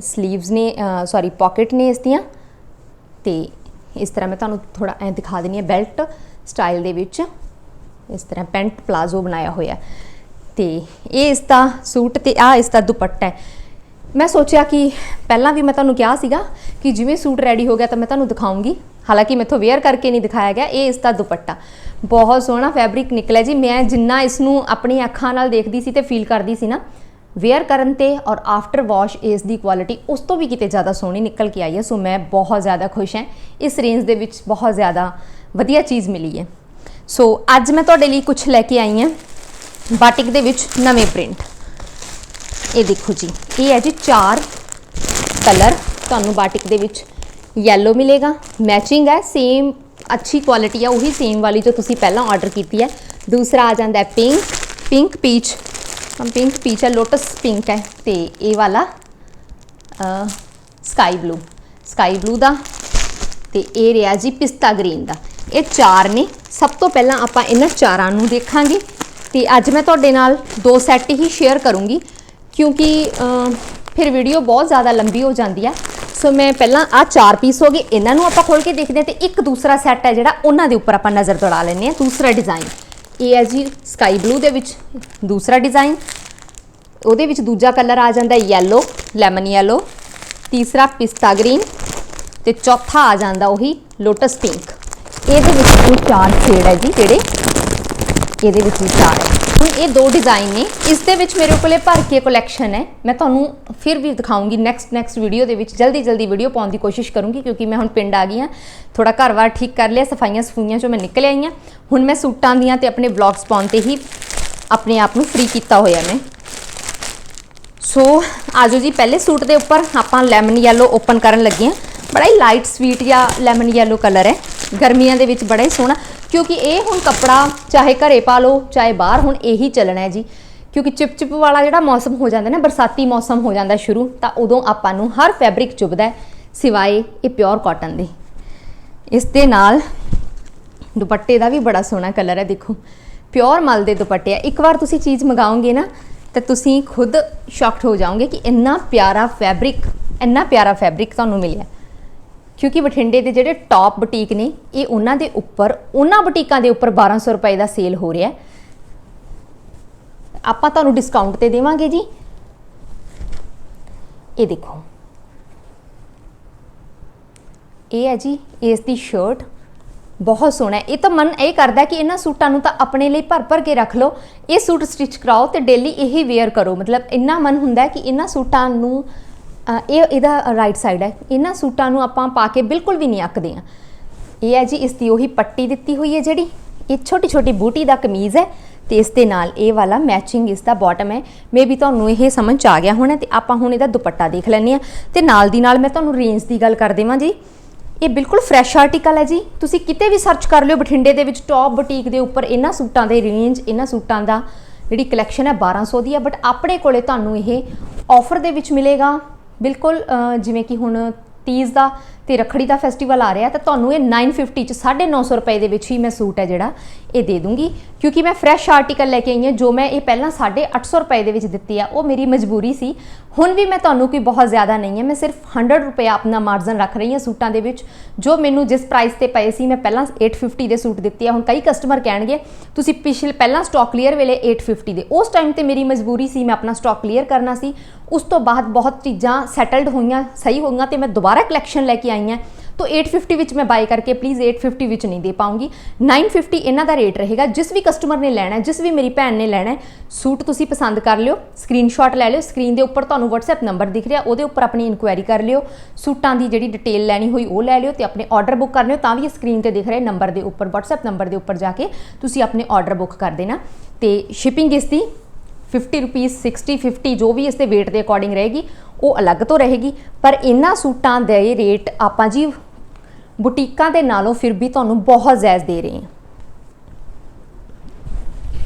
ਸਲੀਵਸ ਨੇ ਸੌਰੀ ਪਾਕਟ ਨੇ ਇਸ ਦੀਆਂ। ਤੇ ਇਸ ਤਰ੍ਹਾਂ ਮੈਂ ਤੁਹਾਨੂੰ ਥੋੜਾ ਐ ਦਿਖਾ ਦਿੰਨੀ ਹੈ ਬੈਲਟ ਸਟਾਈਲ ਦੇ ਵਿੱਚ ਇਸ ਤਰ੍ਹਾਂ ਪੈਂਟ ਪਲਾਜ਼ੋ ਬਣਾਇਆ ਹੋਇਆ। ਤੇ ਇਹ ਇਸ ਦਾ ਸੂਟ ਤੇ ਆ ਇਸ ਦਾ ਦੁਪੱਟਾ ਹੈ। ਮੈਂ ਸੋਚਿਆ ਕਿ ਪਹਿਲਾਂ ਵੀ ਮੈਂ ਤੁਹਾਨੂੰ ਕਿਹਾ ਸੀਗਾ ਕਿ ਜਿਵੇਂ ਸੂਟ ਰੈਡੀ ਹੋ ਗਿਆ ਤਾਂ ਮੈਂ ਤੁਹਾਨੂੰ ਦਿਖਾਉਂਗੀ। ਹਾਲਾਂਕਿ ਮੈਥੋਂ ਵੇਅਰ ਕਰਕੇ ਨਹੀਂ ਦਿਖਾਇਆ ਗਿਆ, ਇਹ ਇਸ ਦਾ ਦੁਪੱਟਾ। ਬਹੁਤ ਸੋਹਣਾ ਫੈਬਰਿਕ ਨਿਕਲਿਆ ਜੀ। ਮੈਂ ਜਿੰਨਾ ਇਸ ਨੂੰ ਆਪਣੀ ਅੱਖਾਂ ਨਾਲ ਦੇਖਦੀ ਸੀ ਤੇ ਫੀਲ ਕਰਦੀ ਸੀ ਨਾ ਵੇਅਰ ਕਰਨ ਤੇ ਔਰ ਆਫਟਰ ਵਾਸ਼ ਇਸ ਦੀ ਕੁਆਲਿਟੀ ਉਸ ਤੋਂ ਵੀ ਕਿਤੇ ਜ਼ਿਆਦਾ ਸੋਹਣੀ ਨਿਕਲ ਕੇ ਆਈ ਹੈ। ਸੋ ਮੈਂ ਬਹੁਤ ਜ਼ਿਆਦਾ ਖੁਸ਼ ਹਾਂ। ਇਸ ਰੇਂਜ ਦੇ ਵਿੱਚ ਬਹੁਤ ਜ਼ਿਆਦਾ ਵਧੀਆ ਚੀਜ਼ ਮਿਲੀ ਹੈ। ਸੋ ਅੱਜ ਮੈਂ ਤੁਹਾਡੇ ਲਈ ਕੁਝ ਲੈ ਕੇ ਆਈ ਹਾਂ। ਬਾਟਿਕ ਦੇ ਵਿੱਚ ਨਵੇਂ ਪ੍ਰਿੰਟ। ਇਹ ਦੇਖੋ ਜੀ, ਇਹ ਹੈ ਜੀ ਚਾਰ ਕਲਰ। ਤੁਹਾਨੂੰ ਬਾਟਿਕ ਦੇ ਵਿੱਚ ਯੈਲੋ ਮਿਲੇਗਾ। ਮੈਚਿੰਗ ਹੈ ਸੇਮ ਅੱਛੀ ਕੁਆਲਿਟੀ ਹੈ ਉਹੀ ਸੇਮ ਵਾਲੀ ਜੋ ਤੁਸੀਂ ਪਹਿਲਾਂ ਆਰਡਰ ਕੀਤੀ ਹੈ। ਦੂਸਰਾ ਆ ਜਾਂਦਾ ਹੈ ਪਿੰਕ ਪਿੰਕ ਪੀਚ ਹਮ ਪਿੰਕ ਪੀਚ ਹੈ ਲੋਟਸ ਪਿੰਕ ਹੈ, ਤੇ ਇਹ ਵਾਲਾ ਸਕਾਈ ਬਲੂ ਸਕਾਈ ਬਲੂ ਦਾ, ਤੇ ਇਹ ਰਿਹਾ ਜੀ ਪਿਸਤਾ ਗ੍ਰੀਨ ਦਾ। ਇਹ ਚਾਰ ਨੇ। ਸਭ ਤੋਂ ਪਹਿਲਾਂ ਆਪਾਂ ਇਹਨਾਂ ਚਾਰਾਂ ਨੂੰ ਦੇਖਾਂਗੇ। ਤੇ ਅੱਜ ਮੈਂ ਤੁਹਾਡੇ ਨਾਲ ਦੋ ਸੈੱਟ ਹੀ ਸ਼ੇਅਰ ਕਰੂੰਗੀ, ਕਿਉਂਕਿ ਫਿਰ ਵੀਡੀਓ ਬਹੁਤ ਜ਼ਿਆਦਾ ਲੰਬੀ ਹੋ ਜਾਂਦੀ ਹੈ ਸੋ ਮੈਂ ਪਹਿਲਾਂ ਆ ਚਾਰ ਪੀਸ ਹੋ ਗਏ, ਇਹਨਾਂ ਨੂੰ ਆਪਾਂ ਖੋਲ ਕੇ ਦੇਖਦੇ ਹਾਂ ਤੇ ਇੱਕ ਦੂਸਰਾ ਸੈੱਟ ਹੈ ਜਿਹੜਾ ਉਹਨਾਂ ਦੇ ਉੱਪਰ ਆਪਾਂ ਨਜ਼ਰ ਦੌੜਾ ਲੈਂਦੇ ਹਾਂ, ਦੂਸਰਾ ਡਿਜ਼ਾਈਨ ਇਹ ਹੈ ਜੀ ਸਕਾਈ ਬਲੂ ਦੇ ਵਿੱਚ, ਦੂਸਰਾ ਡਿਜ਼ਾਈਨ ਉਹਦੇ ਵਿੱਚ ਦੂਜਾ ਕਲਰ ਆ ਜਾਂਦਾ ਯੈਲੋ ਲੈਮਨ ਯੈਲੋ ਤੀਸਰਾ ਪਿਸਤਾ ਗ੍ਰੀਨ ਤੇ ਚੌਥਾ ਆ ਜਾਂਦਾ ਉਹੀ ਲੋਟਸ ਪਿੰਕ ਇਹਦੇ ਵਿੱਚ ਕੁੱਲ ਚਾਰ ਸ਼ੇਡ ਹੈ ਜੀ ਜਿਹੜੇ ਇਹਦੇ ਵਿੱਚ ਵੀ ਚਾਰ ਹੈ। ਹੁਣ ਇਹ ਦੋ ਡਿਜ਼ਾਈਨ ਨੇ। ਇਸ ਦੇ ਵਿੱਚ ਮੇਰੇ ਕੋਲੇ ਭਰ ਕੇ ਕਲੈਕਸ਼ਨ ਹੈ। ਮੈਂ ਤੁਹਾਨੂੰ ਫਿਰ ਵੀ ਦਿਖਾਉਂਗੀ ਨੈਕਸਟ ਨੈਕਸਟ ਵੀਡੀਓ ਦੇ ਵਿੱਚ। ਜਲਦੀ ਜਲਦੀ ਵੀਡੀਓ ਪਾਉਣ ਦੀ ਕੋਸ਼ਿਸ਼ ਕਰੂੰਗੀ ਕਿਉਂਕਿ ਮੈਂ ਹੁਣ ਪਿੰਡ ਆ ਗਈ ਹਾਂ। ਥੋੜਾ ਘਰ-ਬਾਰ ਠੀਕ ਕਰ ਲਿਆ, ਸਫਾਈਆਂ ਸਫੂਈਆਂ ਚੋਂ ਮੈਂ ਨਿਕਲ ਆਈ ਹਾਂ। ਹੁਣ ਮੈਂ ਸੂਟਾਂ ਦੀਆਂ ਤੇ ਆਪਣੇ ਵਲੌਗਸ ਪਾਉਣ ਤੇ ਹੀ ਆਪਣੇ ਆਪ ਨੂੰ ਫ੍ਰੀ ਕੀਤਾ ਹੋਇਆ ਮੈਂ। ਸੋ ਆਜੋ ਜੀ, ਪਹਿਲੇ ਸੂਟ ਦੇ ਉੱਪਰ ਆਪਾਂ ਲੈਮਨ ਯੈਲੋ ਓਪਨ ਕਰਨ ਲੱਗੇ ਹਾਂ। ਬੜਾ ਹੀ ਲਾਈਟ ਸਵੀਟ ਜਾਂ ਲੈਮਨ ਯੈਲੋ ਕਲਰ ਹੈ। ਗਰਮੀਆਂ ਦੇ ਵਿੱਚ ਬੜਾ ਹੀ ਸੋਹਣਾ। ਕਿਉਂਕਿ ਇਹ ਹੁਣ ਕੱਪੜਾ ਚਾਹੇ ਘਰੇ ਪਾ ਲਓ, ਚਾਹੇ ਬਾਹਰ, ਹੁਣ ਇਹੀ ਚੱਲਣਾ ਹੈ ਜੀ। ਕਿਉਂਕਿ ਚਿਪ-ਚਿਪ ਵਾਲਾ ਜਿਹੜਾ ਮੌਸਮ ਹੋ ਜਾਂਦਾ ਨਾ, ਬਰਸਾਤੀ ਮੌਸਮ ਹੋ ਜਾਂਦਾ ਸ਼ੁਰੂ, ਤਾਂ ਉਦੋਂ ਆਪਾਂ ਨੂੰ ਹਰ ਫੈਬਰਿਕ ਚੁਭਦਾ ਹੈ, ਸਿਵਾਏ ਇਹ ਪਿਓਰ ਕਾਟਨ ਦੇ। ਇਸ ਦੇ ਨਾਲ ਦੁਪੱਟੇ ਦਾ ਵੀ ਬੜਾ ਸੋਹਣਾ ਕਲਰ ਹੈ, ਦੇਖੋ। ਪਿਓਰ ਮਲ ਦੇ ਦੁਪੱਟੇ ਆ। ਇੱਕ ਵਾਰ ਤੁਸੀਂ ਚੀਜ਼ ਮੰਗਾਓਗੇ ਨਾ, ਤਾਂ ਤੁਸੀਂ ਖੁਦ ਸ਼ੌਕਡ ਹੋ ਜਾਓਗੇ ਕਿ ਇੰਨਾ ਪਿਆਰਾ ਫੈਬਰਿਕ ਇੰਨਾ ਪਿਆਰਾ ਫੈਬਰਿਕ ਤੁਹਾਨੂੰ ਮਿਲਿਆ। ਕਿਉਂਕਿ ਬਠਿੰਡੇ ਦੇ ਜਿਹੜੇ ਟੌਪ ਬੁਟੀਕ ਨੇ, ਇਹ ਉਹਨਾਂ ਦੇ ਉੱਪਰ, ਉਹਨਾਂ ਬੁਟੀਕਾਂ ਦੇ ਉੱਪਰ 1200 ਰੁਪਏ ਦਾ ਸੇਲ ਹੋ ਰਿਹਾ ਆਪਾਂ ਤੁਹਾਨੂੰ ਡਿਸਕਾਊਂਟ ਤੇ ਦੇਵਾਂਗੇ ਜੀ। ਇਹ ਦੇਖੋ। ਇਹ ਹੈ ਜੀ, ਇਸ ਦੀ ਸ਼ਰਟ ਬਹੁਤ ਸੋਹਣਾ ਇਹ ਤਾਂ ਮਨ ਇਹ ਕਰਦਾ ਕਿ ਇਹਨਾਂ ਸੂਟਾਂ ਨੂੰ ਤਾਂ ਆਪਣੇ ਲਈ ਭਰ ਭਰ ਕੇ ਰੱਖ ਲਓ। ਇਹ ਸੂਟ ਸਟਿਚ ਕਰਾਓ ਤੇ ਡੇਲੀ ਇਹੀ ਵੇਅਰ ਕਰੋ। ਮਤਲਬ ਇੰਨਾ ਮਨ ਹੁੰਦਾ ਕਿ ਇਹਨਾਂ ਸੂਟਾਂ ਨੂੰ ਇਹ, ਇਹਦਾ ਰਾਈਟ ਸਾਈਡ ਹੈ। ਇਹਨਾਂ ਸੂਟਾਂ ਨੂੰ ਆਪਾਂ ਪਾ ਕੇ ਬਿਲਕੁਲ ਵੀ ਨਹੀਂ ਅੱਕਦੇ ਆ ਇਹ ਹੈ ਜੀ, ਇਸ ਦੀ ਉਹੀ ਪੱਟੀ ਦਿੱਤੀ ਹੋਈ ਹੈ ਜਿਹੜੀ। ਇਹ ਛੋਟੀ ਛੋਟੀ ਬੂਟੀ ਦਾ ਕਮੀਜ਼ ਹੈ ਤੇ ਇਸ ਦੇ ਨਾਲ ਇਹ ਵਾਲਾ ਮੈਚਿੰਗ ਇਸ ਦਾ ਬਾਟਮ ਹੈ। ਮੇਬੀ ਤੁਹਾਨੂੰ ਇਹ ਸਮਝ ਚ ਆ ਗਿਆ ਹੋਣਾ ਤੇ ਆਪਾਂ ਹੁਣ ਇਹਦਾ ਦੁਪੱਟਾ ਦੇਖ ਲੈਂਦੇ ਆ ਤੇ ਨਾਲ ਦੀ ਨਾਲ ਮੈਂ ਤੁਹਾਨੂੰ ਰੇਂਜ ਦੀ ਗੱਲ ਕਰ ਦੇਵਾਂ ਜੀ। ਇਹ ਬਿਲਕੁਲ ਫਰੈਸ਼ ਆਰਟੀਕਲ ਹੈ ਜੀ। ਤੁਸੀਂ ਕਿਤੇ ਵੀ ਸਰਚ ਕਰ ਲਿਓ ਬਠਿੰਡੇ ਦੇ ਵਿੱਚ ਟੌਪ ਬੁਟੀਕ ਦੇ ਉੱਪਰ ਇਹਨਾਂ ਸੂਟਾਂ ਦੇ ਰੇਂਜ ਇਹਨਾਂ ਸੂਟਾਂ ਦਾ ਜਿਹੜੀ ਕਲੈਕਸ਼ਨ ਹੈ 1200 ਦੀ ਹੈ। ਬਟ ਆਪਣੇ ਕੋਲੇ ਤੁਹਾਨੂੰ ਇਹ ਆਫਰ ਦੇ ਵਿੱਚ ਮਿਲੇਗਾ। ਬਿਲਕੁਲ ਜਿਵੇਂ ਕਿ ਹੁਣ ਤੀਜ ਦਾ ਤੇ ਰਖੜੀ ਦਾ ਫੈਸਟੀਵਲ ਆ ਰਿਹਾ ਤਾਂ ਤੁਹਾਨੂੰ ਇਹ 950 ਚ 950 ਰੁਪਏ ਦੇ ਵਿੱਚ ਹੀ ਮੈਂ ਸੂਟ ਹੈ ਜਿਹੜਾ ਇਹ ਦੇ ਦੂੰਗੀ। ਕਿਉਂਕਿ ਮੈਂ ਫਰੈਸ਼ ਆਰਟੀਕਲ ਲੈ ਕੇ ਆਈ ਹਾਂ, ਜੋ ਮੈਂ ਇਹ ਪਹਿਲਾਂ 850 ਰੁਪਏ ਦੇ ਵਿੱਚ ਦਿੱਤੀ ਆ, ਉਹ ਮੇਰੀ ਮਜਬੂਰੀ ਸੀ। ਹੁਣ ਵੀ ਮੈਂ ਤੁਹਾਨੂੰ ਕੋਈ ਬਹੁਤ ਜ਼ਿਆਦਾ ਨਹੀਂ ਹੈ, ਮੈਂ ਸਿਰਫ 100 ਰੁਪਏ ਆਪਣਾ ਮਾਰਜਨ ਰੱਖ ਰਹੀ ਹਾਂ ਸੂਟਾਂ ਦੇ ਵਿੱਚ, ਜੋ ਮੈਨੂੰ ਜਿਸ ਪ੍ਰਾਈਸ ਤੇ ਪਏ ਸੀ, ਮੈਂ ਪਹਿਲਾਂ 850 ਦੇ ਸੂਟ ਦਿੱਤੇ ਆ। ਹੁਣ ਕਈ ਕਸਟਮਰ ਕਹਿਣਗੇ, ਤੁਸੀਂ ਪਿਛਲੇ ਪਹਿਲਾਂ ਸਟਾਕ ਕਲੀਅਰ ਵੇਲੇ 850 ਦੇ। ਉਸ ਟਾਈਮ ਤੇ ਮੇਰੀ ਮਜਬੂਰੀ ਸੀ, ਮੈਂ ਆਪਣਾ ਸਟਾਕ ਕਲੀਅਰ ਕਰਨਾ ਸੀ। ਉਸ ਤੋਂ ਬਾਅਦ ਬਹੁਤ ਚੀਜ਼ਾਂ ਸੈਟਲਡ ਹੋਈਆਂ, ਸਹੀ ਹੋਈਆਂ ਤੇ ਮੈਂ ਦੁਬਾਰਾ ਕਲੈਕਸ਼ਨ ਲੈ ਕੇ ਆਈ ਹਾਂ तो 850 ਵਿੱਚ ਮੈਂ ਬਾਈ ਕਰਕੇ ਪਲੀਜ਼ 850 ਵਿੱਚ ਨਹੀਂ ਦੇ ਪਾਉਂਗੀ। 950 ਇਹਨਾਂ ਦਾ ਰੇਟ ਰਹੇਗਾ। ਜਿਸ ਵੀ ਕਸਟਮਰ ਨੇ ਲੈਣਾ ਜਿਸ ਵੀ ਮੇਰੀ ਭੈਣ ਨੇ ਲੈਣਾ ਸੂਟ ਤੁਸੀਂ ਪਸੰਦ ਕਰ ਲਿਓ ਸਕਰੀਨਸ਼ਾਟ ਲੈ ਲਿਓ ਸਕਰੀਨ ਦੇ ਉੱਪਰ ਤੁਹਾਨੂੰ WhatsApp ਨੰਬਰ ਦਿਖ ਰਿਹਾ, ਉਹਦੇ ਉੱਪਰ ਆਪਣੀ ਇਨਕੁਆਇਰੀ ਕਰ ਲਿਓ, ਸੂਟਾਂ ਦੀ ਜਿਹੜੀ ਡਿਟੇਲ ਲੈਣੀ ਹੋਈ ਉਹ ਲੈ ਲਿਓ ਤੇ ਆਪਣੇ ਆਰਡਰ ਬੁੱਕ ਕਰ ਲਿਓ, ਤਾਂ ਵੀ ਸਕਰੀਨ ਤੇ ਦਿਖ ਰਿਹਾ ਨੰਬਰ ਦੇ ਉੱਪਰ, WhatsApp ਨੰਬਰ ਦੇ ਉੱਪਰ ਜਾ ਕੇ ਤੁਸੀਂ ਆਪਣੇ ਆਰਡਰ ਬੁੱਕ ਕਰ ਦੇਣਾ। ਤੇ ਸ਼ਿਪਿੰਗ ਇਸ ਦੀ 50 ਰੁਪੀਸ 60 50 ਜੋ ਵੀ ਇਸ ਦੇ weight ਦੇ ਅਕੋਰਡਿੰਗ ਰਹੇਗੀ, ਉਹ ਅਲੱਗ ਤੋਂ ਰਹੇਗੀ। ਪਰ ਇਹਨਾਂ ਸੂਟਾਂ ਦੇ ਰੇਟ ਆਪਾਂ ਜੀ ਬੁਟੀਕਾਂ ਦੇ ਨਾਲੋਂ ਫਿਰ ਵੀ ਤੁਹਾਨੂੰ ਬਹੁਤ ਜਾਇਜ਼ ਦੇ ਰਹੇ ਹਾਂ।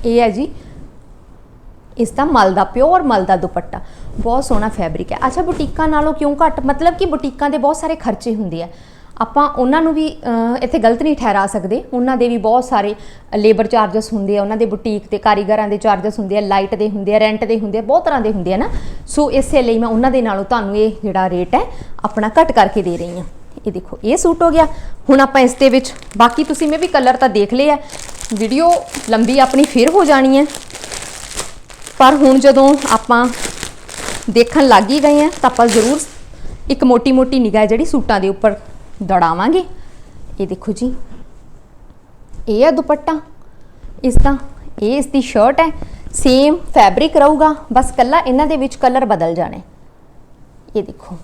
ਇਹ ਹੈ ਜੀ, ਇਸ ਦਾ ਮਲ ਦਾ ਪਿਓਰ ਮਲ ਦਾ ਦੁਪੱਟਾ। ਬਹੁਤ ਸੋਹਣਾ ਫੈਬਰਿਕ ਹੈ। ਅੱਛਾ, ਬੁਟੀਕਾਂ ਨਾਲੋਂ ਕਿਉਂ ਘੱਟ? ਮਤਲਬ ਕਿ ਬੁਟੀਕਾਂ ਦੇ ਬਹੁਤ ਸਾਰੇ ਖਰਚੇ ਹੁੰਦੇ ਆ। ਆਪਾਂ ਉਹਨਾਂ ਨੂੰ ਵੀ ਇੱਥੇ ਗਲਤ ਨਹੀਂ ਠਹਿਰਾ ਸਕਦੇ। ਉਹਨਾਂ ਦੇ ਵੀ ਬਹੁਤ ਸਾਰੇ ਲੇਬਰ ਚਾਰजेस ਹੁੰਦੇ ਆ, ਉਹਨਾਂ ਦੇ ਬੁਟੀਕ ਤੇ ਕਾਰੀਗਰਾਂ ਦੇ ਚਾਰजेस ਹੁੰਦੇ ਆ ਲਾਈਟ ਦੇ ਹੁੰਦੇ ਆ ਰੈਂਟ ਦੇ ਹੁੰਦੇ ਆ, ਬਹੁਤ ਤਰ੍ਹਾਂ ਦੇ ਹੁੰਦੇ ਆ ਨਾ। ਸੋ ਇਸੇ ਲਈ ਮੈਂ ਉਹਨਾਂ ਦੇ ਨਾਲੋਂ ਤੁਹਾਨੂੰ ਇਹ ਜਿਹੜਾ ਰੇਟ ਹੈ, ਆਪਣਾ ਘਟ ਕਰਕੇ ਦੇ ਰਹੀ ਹਾਂ। ਇਹ ਦੇਖੋ, ਇਹ ਸੂਟ ਹੋ ਗਿਆ। ਹੁਣ ਆਪਾਂ ਇਸ ਦੇ ਵਿੱਚ, ਬਾਕੀ ਤੁਸੀਂ ਮੈਂ ਵੀ ਕਲਰ ਤਾਂ ਦੇਖ ਲਏ ਆ ਵੀਡੀਓ ਲੰਬੀ ਆਪਣੀ ਫੇਰ ਹੋ ਜਾਣੀ ਹੈ। ਪਰ ਹੁਣ ਜਦੋਂ ਆਪਾਂ ਦੇਖਣ ਲੱਗ ਹੀ ਗਏ ਆ ਤਾਂ ਆਪਾਂ ਜ਼ਰੂਰ ਇੱਕ ਮੋਟੀ-ਮੋਟੀ ਨਿਗਾਹ ਜਿਹੜੀ ਸੂਟਾਂ ਦੇ ਉੱਪਰ ਦੌੜਾਵਾਂਗੇ। ਇਹ ਦੇਖੋ ਜੀ, ਇਹ ਹੈ ਦੁਪੱਟਾ। ਇਸ ਦਾ, ਇਹ ਇਸ ਦੀ ਸ਼ਰਟ ਹੈ। ਸੇਮ ਫੈਬਰਿਕ ਰਹੂਗਾ, ਬਸ ਕੱਲਾ ਇਹਨਾਂ ਦੇ ਵਿੱਚ ਕਲਰ ਬਦਲ ਜਾਣੇ ਇਹ ਦੇਖੋ,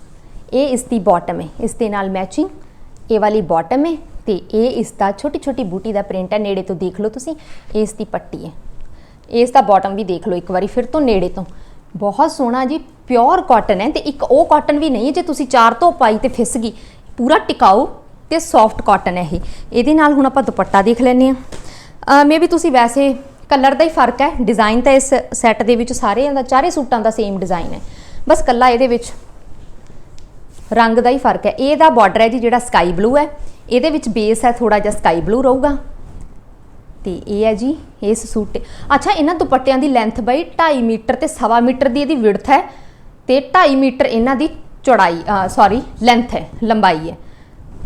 ਇਹ ਇਸ ਦੀ ਬਾਟਮ ਹੈ। ਇਸ ਦੇ ਨਾਲ ਮੈਚਿੰਗ ਇਹ ਵਾਲੀ ਬਾਟਮ ਹੈ ਤੇ ਇਹ ਇਸ ਦਾ ਛੋਟੀ ਛੋਟੀ ਬੂਟੀ ਦਾ ਪ੍ਰਿੰਟ ਹੈ। ਨੇੜੇ ਤੋਂ ਦੇਖ ਲਓ ਤੁਸੀਂ, ਇਹ ਇਸ ਦੀ ਪੱਟੀ ਹੈ। ਇਸ ਦਾ ਬਾਟਮ ਵੀ ਦੇਖ ਲਓ ਇੱਕ ਵਾਰੀ, ਫਿਰ ਤੋਂ ਨੇੜੇ ਤੋਂ। ਬਹੁਤ ਸੋਹਣਾ ਜੀ ਪਿਓਰ ਕਾਟਨ ਹੈ ਤੇ ਇੱਕ ਉਹ ਕਾਟਨ ਵੀ ਨਹੀਂ ਹੈ ਜੇ ਤੁਸੀਂ ਚਾਰ ਤੋਂ ਪਾਈ ਤੇ ਫਿਸ ਗਈ। ਪੂਰਾ ਟਿਕਾਊ ਤੇ ਸੌਫਟ ਕਾਟਨ ਹੈ ਇਹ। ਇਹਦੇ ਨਾਲ ਹੁਣ ਆਪਾਂ ਦੁਪੱਟਾ ਦੇਖ ਲੈਂਦੇ ਆ ਮੇਬੀ ਤੁਸੀਂ ਵੈਸੇ ਕਲਰ ਦਾ ਹੀ ਫ਼ਰਕ ਹੈ। ਡਿਜ਼ਾਈਨ ਤਾਂ ਇਸ ਸੈੱਟ ਦੇ ਵਿੱਚ ਸਾਰੇ ਦਾ ਚਾਰੇ ਸੂਟਾਂ ਦਾ ਸੇਮ ਡਿਜ਼ਾਈਨ ਹੈ। ਬਸ ਕੱਲਾ ਇਹਦੇ ਵਿੱਚ ਰੰਗ ਦਾ ਹੀ ਫ਼ਰਕ ਹੈ। ਇਹਦਾ ਬਾਰਡਰ ਹੈ ਜੀ ਜਿਹੜਾ ਸਕਾਈ ਬਲੂ ਹੈ। ਇਹਦੇ ਵਿੱਚ ਬੇਸ ਹੈ ਥੋੜਾ ਜਿਹਾ ਸਕਾਈ ਬਲੂ ਰਹੂਗਾ। ਤੇ ਇਹ ਹੈ ਜੀ ਇਸ ਸੂਟ ਅੱਛਾ, ਇਹਨਾਂ ਦੁਪੱਟਿਆਂ ਦੀ ਲੈਂਥ ਬਾਈ 2.5 ਮੀਟਰ ਤੇ 1.5 ਮੀਟਰ ਦੀ ਇਹਦੀ ਵਿਡਥ ਹੈ। ਤੇ 2.5 ਮੀਟਰ ਇਹਨਾਂ ਦੀ ਚੌੜਾਈ ਸੌਰੀ ਲੈਂਥ ਹੈ, ਲੰਬਾਈ ਹੈ।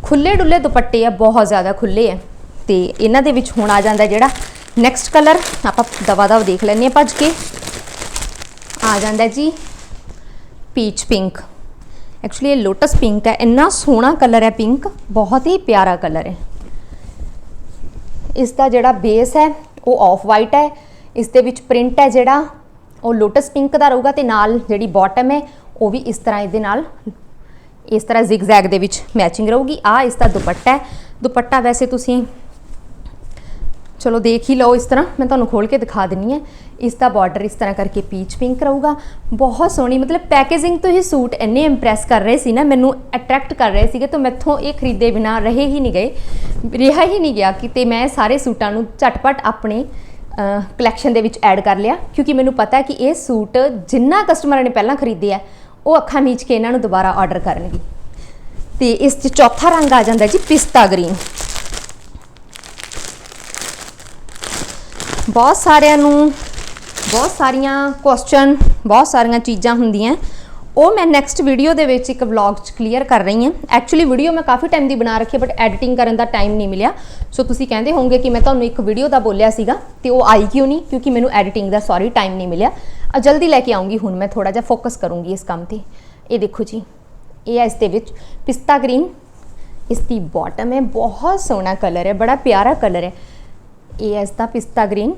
ਖੁੱਲੇ ਡੁੱਲੇ ਦੁਪੱਟੇ ਆ, ਬਹੁਤ ਜ਼ਿਆਦਾ ਖੁੱਲੇ ਆ। ਤੇ ਇਹਨਾਂ ਦੇ ਵਿੱਚ ਹੁਣ ਆ ਜਾਂਦਾ ਜਿਹੜਾ ਨੈਕਸਟ ਕਲਰ ਆਪਾਂ ਦਵਾ ਦਵ ਦੇਖ ਲੈਂਦੇ ਹਾਂ ਭੱਜ ਕੇ। ਆ ਜਾਂਦਾ ਜੀ ਪੀਚ ਪਿੰਕ ਐਕਚੁਅਲੀ ਇਹ ਲੋਟਸ ਪਿੰਕ ਹੈ, ਇੰਨਾ ਸੋਹਣਾ ਕਲਰ ਹੈ ਪਿੰਕ ਬਹੁਤ ਹੀ ਪਿਆਰਾ ਕਲਰ ਹੈ। ਇਸ ਦਾ ਜਿਹੜਾ ਬੇਸ ਹੈ, ਉਹ ਆਫ ਵਾਈਟ ਹੈ। ਇਸ ਦੇ ਵਿੱਚ ਪ੍ਰਿੰਟ ਹੈ ਜਿਹੜਾ, ਉਹ ਲੋਟਸ ਪਿੰਕ ਦਾ ਰਹੂਗਾ ਤੇ ਨਾਲ ਜਿਹੜੀ ਬਾਟਮ ਹੈ ਉਹ ਵੀ ਇਸ ਤਰ੍ਹਾਂ ਇਹਦੇ ਨਾਲ, ਇਸ ਤਰ੍ਹਾਂ ਜ਼ਿਗਜ਼ੈਗ ਦੇ ਵਿੱਚ ਮੈਚਿੰਗ ਰਹੂਗੀ। ਆ ਇਸ ਦਾ ਦੁਪੱਟਾ ਹੈ। ਦੁਪੱਟਾ ਵੈਸੇ ਤੁਸੀਂ, ਚਲੋ ਦੇਖ ਹੀ ਲਓ ਇਸ ਤਰ੍ਹਾਂ। ਮੈਂ ਤੁਹਾਨੂੰ ਖੋਲ ਕੇ ਦਿਖਾ ਦਿੰਨੀ ਹੈ। ਇਸ ਦਾ ਬਾਰਡਰ ਇਸ ਤਰ੍ਹਾਂ ਕਰਕੇ ਪੀਚ ਪਿੰਕ ਰਹੂਗਾ। ਬਹੁਤ ਸੋਹਣੀ, ਮਤਲਬ ਪੈਕੇਜਿੰਗ ਤੋਂ ਹੀ ਸੂਟ ਇੰਨੇ ਇੰਪ੍ਰੈਸ ਕਰ ਰਹੇ ਸੀ ਨਾ, ਮੈਨੂੰ ਅਟਰੈਕਟ ਕਰ ਰਹੇ ਸੀਗੇ, ਤਾਂ ਮੈਥੋਂ ਇਹ ਖਰੀਦੇ ਬਿਨਾ ਰਹੇ ਹੀ ਨਹੀਂ ਗਏ। ਰਿਹਾ ਹੀ ਨਹੀਂ ਗਿਆ ਕਿ ਤੇ ਮੈਂ ਸਾਰੇ ਸੂਟਾਂ ਨੂੰ ਝਟਪਟ ਆਪਣੇ ਕਲੈਕਸ਼ਨ ਦੇ ਵਿੱਚ ਐਡ ਕਰ ਲਿਆ। ਕਿਉਂਕਿ ਮੈਨੂੰ ਪਤਾ ਹੈ ਕਿ ਇਹ ਸੂਟ ਜਿੰਨਾ ਕਸਟਮਰਾਂ ਨੇ ਪਹਿਲਾਂ ਖਰੀਦੇ ਆ ਉਹ ਅੱਖਾਂ ਮੀਚ ਕੇ ਇਹਨਾਂ ਨੂੰ ਦੁਬਾਰਾ ਆਰਡਰ ਕਰਨਗੇ। ਤੇ ਇਸ 'ਚ ਚੌਥਾ ਰੰਗ ਆ ਜਾਂਦਾ ਜੀ ਪਿਸਤਾ ਗ੍ਰੀਨ ਬਹੁਤ ਸਾਰਿਆਂ ਨੂੰ, ਬਹੁਤ ਸਾਰੀਆਂ ਕੁਐਸਚਨ ਬਹੁਤ ਸਾਰੀਆਂ ਚੀਜ਼ਾਂ ਹੁੰਦੀਆਂ। ਉਹ ਮੈਂ ਨੈਕਸਟ ਵੀਡੀਓ ਦੇ ਵਿੱਚ ਇੱਕ ਵਲੌਗ 'ਚ ਕਲੀਅਰ ਕਰ ਰਹੀ ਹਾਂ। ਐਕਚੁਅਲੀ ਵੀਡੀਓ ਮੈਂ ਕਾਫੀ ਟਾਈਮ ਦੀ ਬਣਾ ਰੱਖੀ ਬਟ ਐਡੀਟਿੰਗ ਕਰਨ ਦਾ ਟਾਈਮ ਨਹੀਂ ਮਿਲਿਆ। ਸੋ ਤੁਸੀਂ ਕਹਿੰਦੇ ਹੋਵੋਗੇ ਕਿ ਮੈਂ ਤੁਹਾਨੂੰ ਇੱਕ ਵੀਡੀਓ ਦਾ ਬੋਲਿਆ ਸੀਗਾ, ਤੇ ਉਹ ਆਈ ਕਿਉਂ ਨਹੀਂ? ਕਿਉਂਕਿ ਮੈਨੂੰ ਐਡੀਟਿੰਗ ਦਾ ਸੌਰੀ ਟਾਈਮ ਨਹੀਂ ਮਿਲਿਆ। ਆ ਜਲਦੀ ਲੈ ਕੇ ਆਉਂਗੀ ਹੁਣ ਮੈਂ ਥੋੜਾ ਜਿਹਾ ਫੋਕਸ ਕਰੂੰਗੀ ਇਸ ਕੰਮ ਤੇ। ਇਹ ਦੇਖੋ ਜੀ, ਇਹ ਹੈ ਇਸ ਦੇ ਵਿੱਚ ਪਿਸਤਾ ਗ੍ਰੀਨ ਇਸ ਦੀ ਬਾਟਮ ਹੈ, ਬਹੁਤ ਸੋਹਣਾ ਕਲਰ ਹੈ, ਬੜਾ ਪਿਆਰਾ ਕਲਰ ਹੈ। ਇਹ ਹੈ ਇਸ ਦਾ ਪਿਸਤਾ ਗ੍ਰੀਨ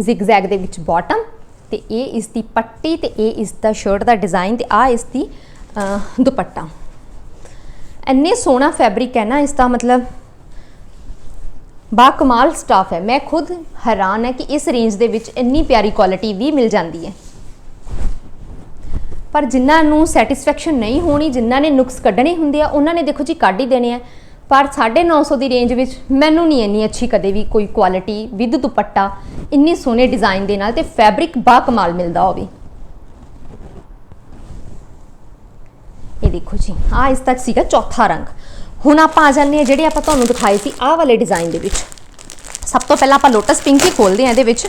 ਜ਼ਿਗਜ਼ੈਗ ਦੇ ਵਿੱਚ ਬਾਟਮ ਤੇ ਇਹ ਇਸ ਦੀ ਪੱਟੀ ਤੇ ਇਹ ਇਸ ਦਾ ਸ਼ਰਟ ਦਾ ਡਿਜ਼ਾਈਨ ਤੇ ਆ ਇਸ ਦੀ ਦੁਪੱਟਾ। ਇੰਨੇ ਸੋਹਣਾ ਫੈਬਰਿਕ ਹੈ ਨਾ, ਇਸ ਦਾ ਮਤਲਬ ਬਾ ਕਮਾਲ ਸਟਾਫ ਹੈ। ਮੈਂ ਖੁਦ ਹੈਰਾਨ ਹੈ ਕਿ ਇਸ ਰੇਂਜ ਦੇ ਵਿੱਚ ਇੰਨੀ ਪਿਆਰੀ ਕੁਆਲਿਟੀ ਵੀ ਮਿਲ ਜਾਂਦੀ ਹੈ। ਪਰ ਜਿਨ੍ਹਾਂ ਨੂੰ ਸੈਟੀਸਫੈਕਸ਼ਨ ਨਹੀਂ ਹੋਣੀ, ਜਿਨ੍ਹਾਂ ਨੇ ਨੁਕਸ ਕੱਢਣੇ ਹੁੰਦੇ ਆ, ਉਹਨਾਂ ਨੇ ਦੇਖੋ ਜੀ ਕੱਢ ਹੀ ਦੇਣੇ ਆ। ਪਰ 950 ਦੀ ਰੇਂਜ ਵਿੱਚ ਮੈਨੂੰ ਨਹੀਂ ਇੰਨੀ ਅੱਛੀ ਕਦੇ ਵੀ ਕੋਈ ਕੁਆਲਿਟੀ ਵਿਦ ਦੁਪੱਟਾ, ਇੰਨੀ ਸੋਹਣੇ ਡਿਜ਼ਾਈਨ ਦੇ ਨਾਲ ਤੇ ਫੈਬਰਿਕ ਬਾ ਕਮਾਲ ਮਿਲਦਾ ਹੋਵੇ। ਇਹ ਦੇਖੋ ਜੀ ਆ ਇਸ ਤੱਕ ਸੀਗਾ ਚੌਥਾ ਰੰਗ। ਹੁਣ ਆਪਾਂ ਆ ਜਾਂਦੇ ਹਾਂ ਜਿਹੜੇ ਆਪਾਂ ਤੁਹਾਨੂੰ ਦਿਖਾਏ ਸੀ ਆਹ ਵਾਲੇ ਡਿਜ਼ਾਈਨ ਦੇ ਵਿੱਚ। ਸਭ ਤੋਂ ਪਹਿਲਾਂ ਆਪਾਂ ਲੋਟਸ ਪਿੰਕ ਹੀ ਖੋਲਦੇ ਹਾਂ ਇਹਦੇ ਵਿੱਚ।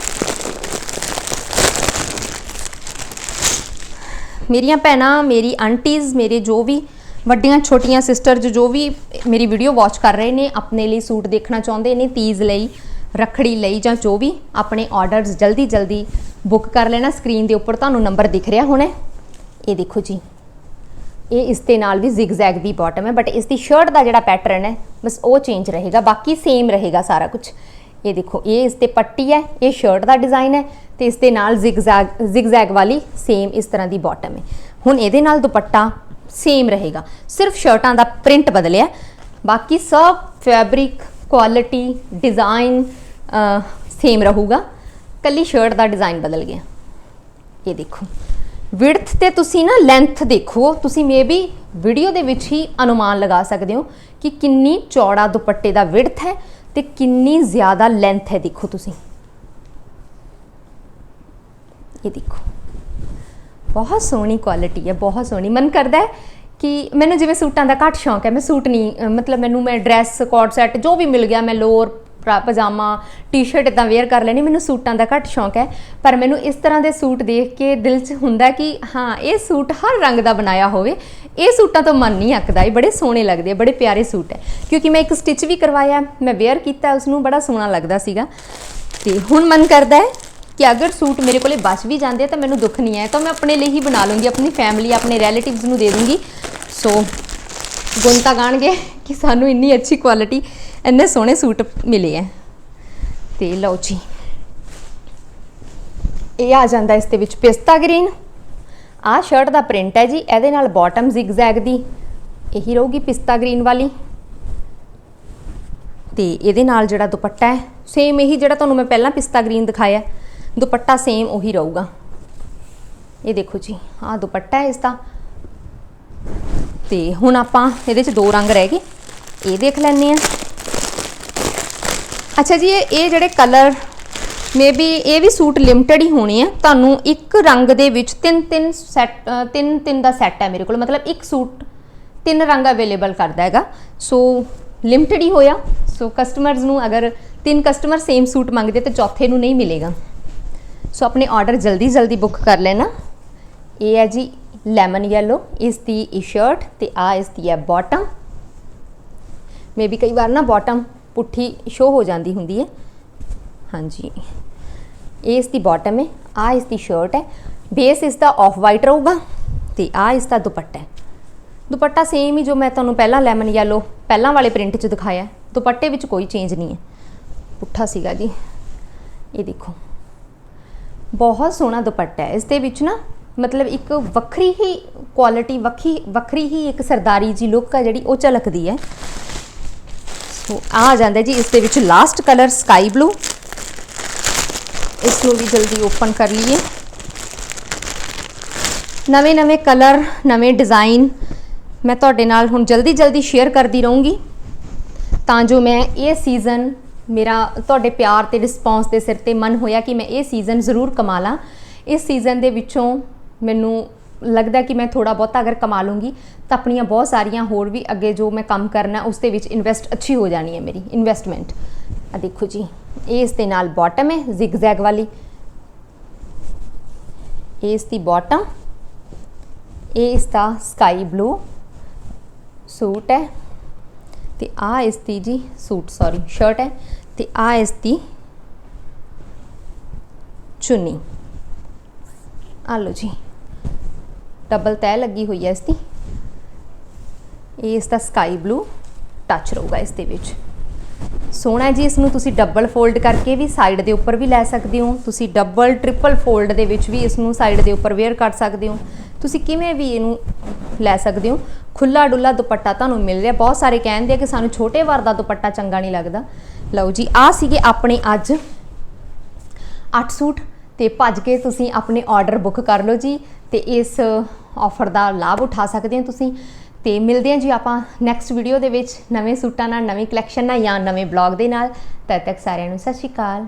ਮੇਰੀਆਂ ਭੈਣਾਂ, ਮੇਰੀ ਆਂਟੀਜ਼ ਮੇਰੇ ਜੋ ਵੀ ਵੱਡੀਆਂ, ਛੋਟੀਆਂ ਸਿਸਟਰਜ਼ ਜੋ ਵੀ ਮੇਰੀ ਵੀਡੀਓ ਵਾਚ ਕਰ ਰਹੇ ਨੇ, ਆਪਣੇ ਲਈ ਸੂਟ ਦੇਖਣਾ ਚਾਹੁੰਦੇ ਨੇ, ਤੀਜ਼ ਲਈ, ਰੱਖੜੀ ਲਈ ਜਾਂ ਜੋ ਵੀ ਆਪਣੇ ਆਰਡਰਸ ਜਲਦੀ ਜਲਦੀ ਬੁੱਕ ਕਰ ਲੈਣਾ। ਸਕਰੀਨ ਦੇ ਉੱਪਰ ਤੁਹਾਨੂੰ ਨੰਬਰ ਦਿਖ ਰਿਹਾ ਹੋਣਾ ਇਹ ਦੇਖੋ ਜੀ। ਇਹ ਇਸ ਦੇ ਨਾਲ ਵੀ ਜ਼ਿਗਜ਼ੈਗ ਦੀ ਬਾਟਮ ਹੈ ਬਟ ਇਸ ਦੀ ਸ਼ਰਟ ਦਾ ਜਿਹੜਾ ਪੈਟਰਨ ਹੈ, ਬਸ ਉਹ ਚੇਂਜ ਰਹੇਗਾ, ਬਾਕੀ ਸੇਮ ਰਹੇਗਾ ਸਾਰਾ ਕੁਝ ਇਹ ਦੇਖੋ, ਇਹ ਇਸ ਤੇ ਪੱਟੀ ਹੈ, ਇਹ ਸ਼ਰਟ ਦਾ ਡਿਜ਼ਾਈਨ ਹੈ, ਤੇ ਇਸ ਦੇ ਨਾਲ ਜ਼ਿਗਜ਼ੈਗ ਜ਼ਿਗਜ਼ੈਗ ਵਾਲੀ ਸੇਮ ਇਸ ਤਰ੍ਹਾਂ ਦੀ ਬਾਟਮ ਹੈ। ਹੁਣ ਇਹਦੇ ਨਾਲ ਦੁਪੱਟਾ ਸੇਮ ਰਹੇਗਾ। ਸਿਰਫ ਸ਼ਰਟਾਂ ਦਾ ਪ੍ਰਿੰਟ ਬਦਲਿਆ। ਬਾਕੀ ਸਭ ਫੈਬਰਿਕ ਕੁਆਲਿਟੀ ਡਿਜ਼ਾਈਨ ਸੇਮ ਰਹੂਗਾ। ਕੱਲੀ ਸ਼ਰਟ ਦਾ ਡਿਜ਼ਾਈਨ ਬਦਲ ਗਿਆ। ਇਹ ਦੇਖੋ। ਵਿਡਥ ਤੇ ਤੁਸੀਂ ਨਾ ਲੈਂਥ ਦੇਖੋ, ਤੁਸੀਂ ਮੇਬੀ ਵੀਡੀਓ ਦੇ ਵਿੱਚ ਹੀ ਅਨੁਮਾਨ ਲਗਾ ਸਕਦੇ ਹੋ ਕਿ ਕਿੰਨੀ ਚੌੜਾ ਦੁਪੱਟੇ ਦਾ ਵਿਡਥ ਹੈ ਤੇ ਕਿੰਨੀ ਜ਼ਿਆਦਾ ਲੈਂਥ ਹੈ ਦੇਖੋ ਤੁਸੀਂ। ਇਹ ਦੇਖੋ। ਬਹੁਤ ਸੋਹਣੀ ਕੁਆਲਿਟੀ ਹੈ, ਬਹੁਤ ਸੋਹਣੀ। ਮਨ ਕਰਦਾ ਹੈ ਕਿ ਮੈਨੂੰ ਜਿਵੇਂ ਸੂਟਾਂ ਦਾ ਘੱਟ ਸ਼ੌਂਕ ਹੈ, ਮੈਂ ਸੂਟ ਨਹੀਂ, ਮਤਲਬ ਮੈਨੂੰ ਮੈਂ ਡਰੈਸ ਕੋਟ ਸੈਟ ਜੋ ਵੀ ਮਿਲ ਗਿਆ, ਮੈਂ ਲੋਅਰ ਪਜਾਮਾ ਟੀ-ਸ਼ਰਟ ਇਦਾਂ ਵੇਅਰ ਕਰ ਲੈਣੀ, ਮੈਨੂੰ ਸੂਟਾਂ ਦਾ ਘੱਟ ਸ਼ੌਂਕ ਹੈ। ਪਰ ਮੈਨੂੰ ਇਸ ਤਰ੍ਹਾਂ ਦੇ ਸੂਟ ਦੇਖ ਕੇ ਦਿਲ 'ਚ ਹੁੰਦਾ ਕਿ ਹਾਂ, ਇਹ ਸੂਟ ਹਰ ਰੰਗ ਦਾ ਬਣਾਇਆ ਹੋਵੇ। ਇਹ ਸੂਟਾਂ ਤੋਂ ਮਨ ਨਹੀਂ ਅੱਕਦਾ, ਇਹ ਬੜੇ ਸੋਹਣੇ ਲੱਗਦੇ ਬੜੇ ਪਿਆਰੇ ਸੂਟ ਹੈ। ਕਿਉਂਕਿ ਮੈਂ ਇੱਕ ਸਟਿਚ ਵੀ ਕਰਵਾਇਆ, ਮੈਂ ਵੇਅਰ ਕੀਤਾ ਉਸ ਨੂੰ ਬੜਾ ਸੋਹਣਾ ਲੱਗਦਾ ਸੀਗਾ। ਤੇ ਹੁਣ ਮਨ ਕਰਦਾ ਹੈ ਕਿ ਅਗਰ ਸੂਟ ਮੇਰੇ ਕੋਲੇ ਬਚ ਵੀ ਜਾਂਦੇ ਆ, ਤਾਂ ਮੈਨੂੰ ਦੁੱਖ ਨਹੀਂ ਹੈ। ਤਾਂ ਮੈਂ ਆਪਣੇ ਲਈ ਹੀ ਬਣਾ ਲੂੰਗੀ, ਆਪਣੀ ਫੈਮਿਲੀ ਆਪਣੇ ਰਿਲੇਟਿਵਸ ਨੂੰ ਦੇ ਦੂੰਗੀ। ਸੋ ਗੁੰਤਾ ਗਾਣਗੇ ਕਿ ਸਾਨੂੰ ਇੰਨੀ ਅੱਛੀ ਕੁਆਲਿਟੀ ਇੰਨੇ ਸੋਹਣੇ ਸੂਟ ਮਿਲੇ ਆ ਤੇ ਲਓ ਜੀ। ਇਹ ਆ ਜਾਂਦਾ ਇਸ ਦੇ ਵਿੱਚ ਪਿਸਤਾ ਗ੍ਰੀਨ। ਆਹ ਸ਼ਰਟ ਦਾ ਪ੍ਰਿੰਟ ਹੈ ਜੀ, ਇਹਦੇ ਨਾਲ ਬਾਟਮ ਜ਼ਿਗਜ਼ੈਗ ਦੀ। ਇਹੀ ਰਹੂਗੀ ਪਿਸਤਾ ਗ੍ਰੀਨ ਵਾਲੀ। ਤੇ ਇਹਦੇ ਨਾਲ ਜਿਹੜਾ ਦੁਪੱਟਾ ਹੈ ਸੇਮ ਇਹੀ ਜਿਹੜਾ ਤੁਹਾਨੂੰ ਮੈਂ ਪਹਿਲਾਂ ਪਿਸਤਾ ਗ੍ਰੀਨ ਦਿਖਾਇਆ ਦੁਪੱਟਾ ਸੇਮ ਉਹੀ ਰਹੂਗਾ। ਇਹ ਦੇਖੋ ਜੀ, ਆਹ ਦੁਪੱਟਾ ਹੈ ਇਸ ਦਾ ਤੇ ਹੁਣ ਆਪਾਂ ਇਹਦੇ 'ਚ ਦੋ ਰੰਗ ਰਹਿ ਗਏ। ਇਹ ਦੇਖ ਲੈਣੇ ਆ। ਅੱਛਾ ਜੀ, ਇਹ ਇਹ ਜਿਹੜੇ ਕਲਰ ਮੇਬੀ ਇਹ ਵੀ ਸੂਟ ਲਿਮਟਿਡ ਹੀ ਹੋਣੇ ਆ। ਤੁਹਾਨੂੰ ਇੱਕ ਰੰਗ ਦੇ ਵਿੱਚ ਤਿੰਨ ਤਿੰਨ ਸੈੱਟ ਤਿੰਨ ਤਿੰਨ ਦਾ ਸੈੱਟ ਹੈ ਮੇਰੇ ਕੋਲ। ਮਤਲਬ ਇੱਕ ਸੂਟ ਤਿੰਨ ਰੰਗ ਅਵੇਲੇਬਲ ਕਰਦਾ ਹੈਗਾ। ਸੋ ਲਿਮਟਿਡ ਹੀ ਹੋਇਆ। ਸੋ ਕਸਟਮਰਸ ਨੂੰ ਅਗਰ ਤਿੰਨ ਕਸਟਮਰ ਸੇਮ ਸੂਟ ਮੰਗਦੇ, ਤੇ ਚੌਥੇ ਨੂੰ ਨਹੀਂ ਮਿਲੇਗਾ। ਸੋ ਆਪਣੇ ਆਰਡਰ ਜਲਦੀ ਜਲਦੀ ਬੁੱਕ ਕਰ ਲੈਣਾ। ਇਹ ਹੈ ਜੀ ਲੈਮਨ ਯੈਲੋ ਇਸ ਦੀ ਇਹ ਸ਼ਰਟ ਤੇ ਆ ਇਸ ਦੀ ਹੈ ਬਾਟਮ ਮੇਬੀ ਕਈ ਵਾਰ ਨਾ ਬਾਟਮ ਪੁੱਠੀ ਸ਼ੋ ਹੋ ਜਾਂਦੀ ਹੁੰਦੀ ਹੈ। ਹਾਂਜੀ। ਇਹ ਇਸ ਦੀ ਬਾਟਮ ਹੈ ਆ ਇਸ ਦੀ ਸ਼ਰਟ ਹੈ। ਬੇਸ ਇਸ ਦਾ ਆਫ ਵਾਈਟ ਰਹੂਗਾ ਤੇ ਆ ਇਸ ਦਾ ਦੁਪੱਟਾ ਹੈ। ਦੁਪੱਟਾ ਸੇਮ ਹੀ ਜੋ ਮੈਂ ਤੁਹਾਨੂੰ ਪਹਿਲਾਂ ਲੈਮਨ ਯੈਲੋ ਪਹਿਲਾਂ ਵਾਲੇ ਪ੍ਰਿੰਟ 'ਚ ਦਿਖਾਇਆ ਦੁਪੱਟੇ ਵਿੱਚ ਕੋਈ ਚੇਂਜ ਨਹੀਂ ਹੈ। ਪੁੱਠਾ ਸੀਗਾ ਜੀ। ਇਹ ਦੇਖੋ। ਬਹੁਤ ਸੋਹਣਾ ਦੁਪੱਟਾ ਹੈ। ਇਸ ਦੇ ਵਿੱਚ ਨਾ ਮਤਲਬ ਇੱਕ ਵੱਖਰੀ ਹੀ ਕੁਆਲਿਟੀ ਵੱਖਰੀ ਵੱਖਰੀ ਹੀ ਇੱਕ ਸਰਦਾਰੀ ਜੀ ਲੁੱਕ ਹੈ ਜਿਹੜੀ ਉਹ ਝਲਕਦੀ ਹੈ। ਸੋ ਆ ਜਾਂਦਾ ਜੀ, ਇਸ ਦੇ ਵਿੱਚ ਲਾਸਟ ਕਲਰ ਸਕਾਈ ਬਲੂ ਇਸ ਨੂੰ ਵੀ ਜਲਦੀ ਓਪਨ ਕਰ ਲਈਏ। ਨਵੇਂ ਨਵੇਂ ਕਲਰ ਨਵੇਂ ਡਿਜ਼ਾਈਨ ਮੈਂ ਤੁਹਾਡੇ ਨਾਲ ਹੁਣ ਜਲਦੀ ਜਲਦੀ ਸ਼ੇਅਰ ਕਰਦੀ ਰਹੂੰਗੀ। ਤਾਂ ਜੋ ਮੈਂ ਇਹ ਸੀਜ਼ਨ ਮੇਰਾ, ਤੁਹਾਡੇ ਪਿਆਰ ਤੇ ਰਿਸਪੌਂਸ ਦੇ ਸਿਰ ਤੇ ਮਨ ਹੋਇਆ ਕਿ ਮੈਂ ਇਹ ਸੀਜ਼ਨ ਜ਼ਰੂਰ ਕਮਾ ਲਾਂ। ਇਸ ਸੀਜ਼ਨ ਦੇ ਵਿੱਚੋਂ ਮੈਨੂੰ ਲੱਗਦਾ ਕਿ ਮੈਂ ਥੋੜਾ ਬਹੁਤਾ ਅਗਰ ਕਮਾ ਲੂੰਗੀ, ਤਾਂ ਆਪਣੀਆਂ ਬਹੁਤ ਸਾਰੀਆਂ ਹੋਰ ਵੀ ਅੱਗੇ ਜੋ ਮੈਂ ਕੰਮ ਕਰਨਾ ਉਸ ਦੇ ਵਿੱਚ ਇਨਵੈਸਟ ਅੱਛੀ ਹੋ ਜਾਣੀ ਹੈ ਮੇਰੀ ਇਨਵੈਸਟਮੈਂਟ ਆ ਦੇਖੋ ਜੀ ਇਹ ਇਸ ਦੇ ਨਾਲ ਬਾਟਮ ਹੈ ਜ਼ਿਗਜ਼ੈਗ ਵਾਲੀ। ਇਹ ਇਸ ਦੀ ਬਾਟਮ ਇਹ ਇਸ ਦਾ ਸਕਾਈ ਬਲੂ ਸੂਟ ਹੈ, ਤੇ ਆ ਇਸ ਦੀ ਜੀ ਸੂਟ ਸੌਰੀ ਸ਼ਰਟ ਹੈ, ਤੇ ਆ ਇਸ ਦੀ ਚੁੰਨੀ। ਆ ਲਓ ਜੀ। ਡਬਲ ਤੈ ਲੱਗੀ ਹੋਈ ਹੈ ਇਸ ਦੀ ਇਹ ਇਸ ਦਾ ਸਕਾਈ ਬਲੂ ਟੱਚ ਰਹੂਗਾ ਇਸ ਦੇ ਵਿੱਚ। ਸੋਹਣਾ ਜੀ ਇਸ ਨੂੰ ਤੁਸੀਂ ਡਬਲ ਫੋਲਡ ਕਰਕੇ ਵੀ ਸਾਈਡ ਦੇ ਉੱਪਰ ਵੀ ਲੈ ਸਕਦੇ ਹੋ। ਤੁਸੀਂ ਡਬਲ ਟ੍ਰਿਪਲ ਫੋਲਡ ਦੇ ਵਿੱਚ ਵੀ ਇਸ ਨੂੰ ਸਾਈਡ ਦੇ ਉੱਪਰ ਵੇਅਰ ਕਰ ਸਕਦੇ ਹੋ। ਤੁਸੀਂ ਕਿਵੇਂ ਵੀ ਇਹਨੂੰ ਲੈ ਸਕਦੇ ਹੋ। ਖੁੱਲਾ ਡੁੱਲਾ ਦੁਪੱਟਾ ਤੁਹਾਨੂੰ ਮਿਲ ਰਿਹਾ। ਬਹੁਤ ਸਾਰੇ ਕਹਿੰਦੇ ਆ ਕਿ ਸਾਨੂੰ ਛੋਟੇ ਵਾਰ ਦਾ ਦੁਪੱਟਾ ਚੰਗਾ ਨਹੀਂ ਲੱਗਦਾ। ਲਓ ਜੀ ਆ ਸੀਗੇ ਆਪਣੇ ਅੱਜ 8 ਸੂਟ ਤੇ ਭੱਜ ਕੇ ਤੁਸੀਂ ਆਪਣੇ ਆਰਡਰ ਬੁੱਕ ਕਰ ਲਓ ਜੀ। ਤੇ ਇਸ ਆਫਰ ਦਾ ਲਾਭ ਉਠਾ ਸਕਦੇ ਹੋ ਤੁਸੀਂ। ਤੇ ਮਿਲਦੇ ਹਾਂ ਜੀ ਆਪਾਂ ਨੈਕਸਟ ਵੀਡੀਓ ਦੇ ਵਿੱਚ ਨਵੇਂ ਸੂਟਾਂ ਨਾਲ, ਨਵੀਂ ਕਲੈਕਸ਼ਨ ਨਾਲ ਜਾਂ ਨਵੇਂ ਬਲੌਗ ਦੇ ਨਾਲ। ਤਦ ਤੱਕ ਸਾਰਿਆਂ ਨੂੰ ਸਤਿ ਸ਼੍ਰੀ ਅਕਾਲ।